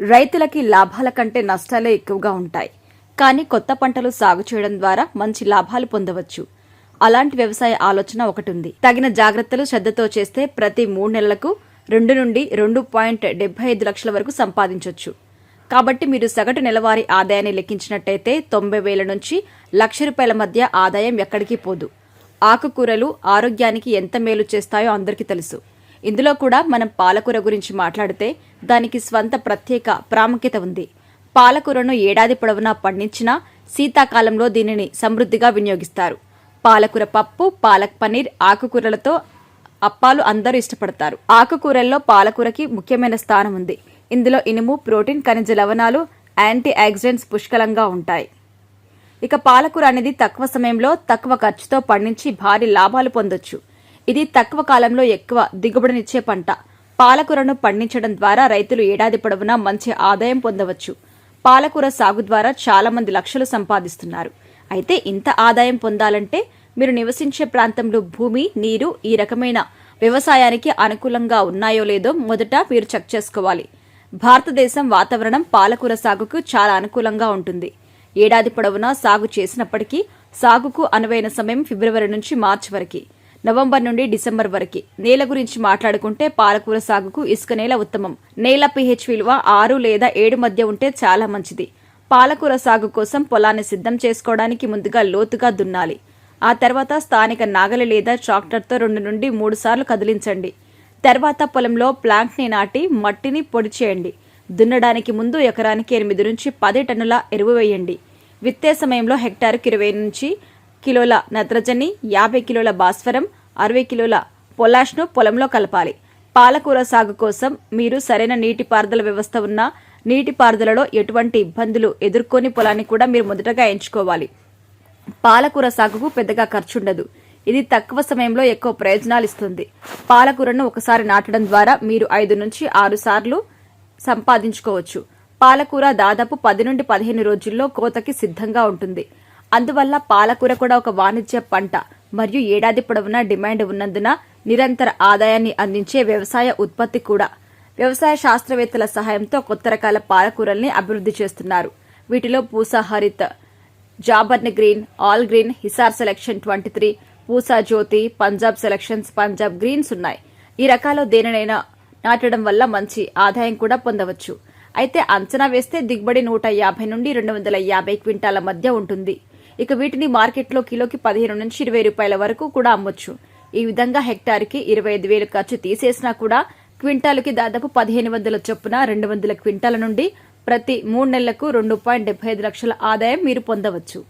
రైతులకి లాభాల కంటే నష్టాలే ఎక్కువగా ఉంటాయి. కానీ కొత్త పంటలు సాగు చేయడం ద్వారా మంచి లాభాలు పొందవచ్చు. అలాంటి వ్యవసాయ ఆలోచన ఒకటి ఉంది తగిన జాగ్రత్తలు శ్రద్ధతో చేస్తే ప్రతి మూడు నెలలకు రెండు నుండి రెండు పాయింట్ డెబ్బై ఐదు లక్షల వరకు సంపాదించవచ్చు కాబట్టి మీరు సగటు నెలవారీ ఆదాయాన్ని లెక్కించినట్టయితే తొంభై వేల నుంచి లక్ష రూపాయల మధ్య ఆదాయం ఎక్కడికి పోదు. ఆకుకూరలు ఆరోగ్యానికి ఎంత మేలు చేస్తాయో అందరికీ తెలుసు. ఇందులో కూడా మనం పాలకూర గురించి మాట్లాడితే దానికి స్వంత ప్రత్యేక ప్రాముఖ్యత ఉంది. పాలకూరను ఏడాది పొడవునా పండించినా శీతాకాలంలో దీనిని సమృద్ధిగా వినియోగిస్తారు. పాలకూర పప్పు పాలక్ పనీర్ ఆకుకూరలతో అప్పాలు అందరూ ఇష్టపడతారు. ఆకుకూరల్లో పాలకూరకి ముఖ్యమైన స్థానం ఉంది. ఇందులో ఇనుము ప్రోటీన్ ఖనిజ లవణాలు యాంటీ ఆక్సిడెంట్స్ పుష్కలంగా ఉంటాయి. ఇక పాలకూర అనేది తక్కువ సమయంలో తక్కువ ఖర్చుతో పండించి భారీ లాభాలు పొందొచ్చు. ఇది తక్కువ కాలంలో ఎక్కువ దిగుబడినిచ్చే పంట. పాలకూరను పండించడం ద్వారా రైతులు ఏడాది పొడవునా మంచి ఆదాయం పొందవచ్చు. పాలకూర సాగు ద్వారా చాలా మంది లక్షలు సంపాదిస్తున్నారు. అయితే ఇంత ఆదాయం పొందాలంటే మీరు నివసించే ప్రాంతంలో భూమి నీరు ఈ రకమైన వ్యవసాయానికి అనుకూలంగా ఉన్నాయో లేదో మొదట మీరు చెక్ చేసుకోవాలి. భారతదేశం వాతావరణం పాలకూర సాగుకు చాలా అనుకూలంగా ఉంటుంది. ఏడాది పొడవునా సాగు చేసినప్పటికీ సాగుకు అనువైన సమయం ఫిబ్రవరి నుంచి మార్చి వరకు. నవంబర్ నుండి డిసెంబర్ వరకు. నేల గురించి మాట్లాడుకుంటే పాలకూర సాగుకు ఇసుక నేల ఉత్తమం. నేల పిహెచ్ విలువ ఆరు లేదా ఏడు మధ్య ఉంటే చాలా మంచిది. పాలకూర సాగు కోసం పొలాన్ని సిద్ధం చేసుకోవడానికి ముందుగా లోతుగా దున్నాలి. ఆ తర్వాత స్థానిక నాగలి లేదా ట్రాక్టర్తో రెండు నుండి మూడు సార్లు కదిలించండి. తర్వాత పొలంలో ప్లాంక్ని నాటి మట్టిని పొడి చేయండి. దున్నడానికి ముందు ఎకరానికి ఎనిమిది నుంచి పది టన్నుల ఎరువు వేయండి. విత్తే సమయంలో హెక్టార్కి ఇరవై నుంచి కిలోల నత్రజని యాభై కిలోల భాస్వరం అరవై కిలోల పొలాష్ను పొలంలో కలపాలి. పాలకూర సాగు కోసం మీరు సరైన నీటిపారుదల వ్యవస్థ ఉన్న నీటిపారుదలలో ఎటువంటి ఇబ్బందులు ఎదుర్కొని పొలాన్ని కూడా మీరు మొదటగా ఎంచుకోవాలి. పాలకూర సాగుకు పెద్దగా ఖర్చుండదు. ఇది తక్కువ సమయంలో ఎక్కువ ప్రయోజనాలు ఇస్తుంది. పాలకూరను ఒకసారి నాటడం ద్వారా మీరు ఐదు నుంచి ఆరు సార్లు సంపాదించుకోవచ్చు. పాలకూర దాదాపు పది నుండి పదిహేను రోజుల్లో కోతకి సిద్ధంగా ఉంటుంది. అందువల్ల పాలకూర కూడా ఒక వాణిజ్య పంట. మరియు ఏడాది పొడవునా డిమాండ్ ఉన్నందున నిరంతర ఆదాయాన్ని అందించే వ్యవసాయ ఉత్పత్తి కూడా. వ్యవసాయ శాస్త్రవేత్తల సహాయంతో కొత్త రకాల పాలకూరల్ని అభివృద్ధి చేస్తున్నారు. వీటిలో Pusa Harit Jobner green all green Hisar selection twenty three Pusa Jyoti Punjab selections Punjab greens ఉన్నాయి. ఈ రకాలు దేనినైనా నాటడం వల్ల మంచి ఆదాయం కూడా పొందవచ్చు. అయితే అంచనా వేస్తే దిగుబడి నూట యాభై నుండి రెండు వందల యాభై క్వింటాల మధ్య ఉంటుంది. ఇక వీటిని మార్కెట్లో కిలోకి పదిహేను నుంచి ఇరవై రూపాయల వరకు కూడా అమ్మొచ్చు. ఈ విధంగా హెక్టార్కి ఇరవై ఐదు వేలు ఖర్చు తీసేసినా కూడా క్వింటాలుకి దాదాపు పదిహేను వందల చొప్పున రెండు వందల క్వింటాల నుండి ప్రతి మూడు నెలలకు రెండు పాయింట్ డెబ్బై ఐదు లక్షల ఆదాయం మీరు పొందవచ్చు.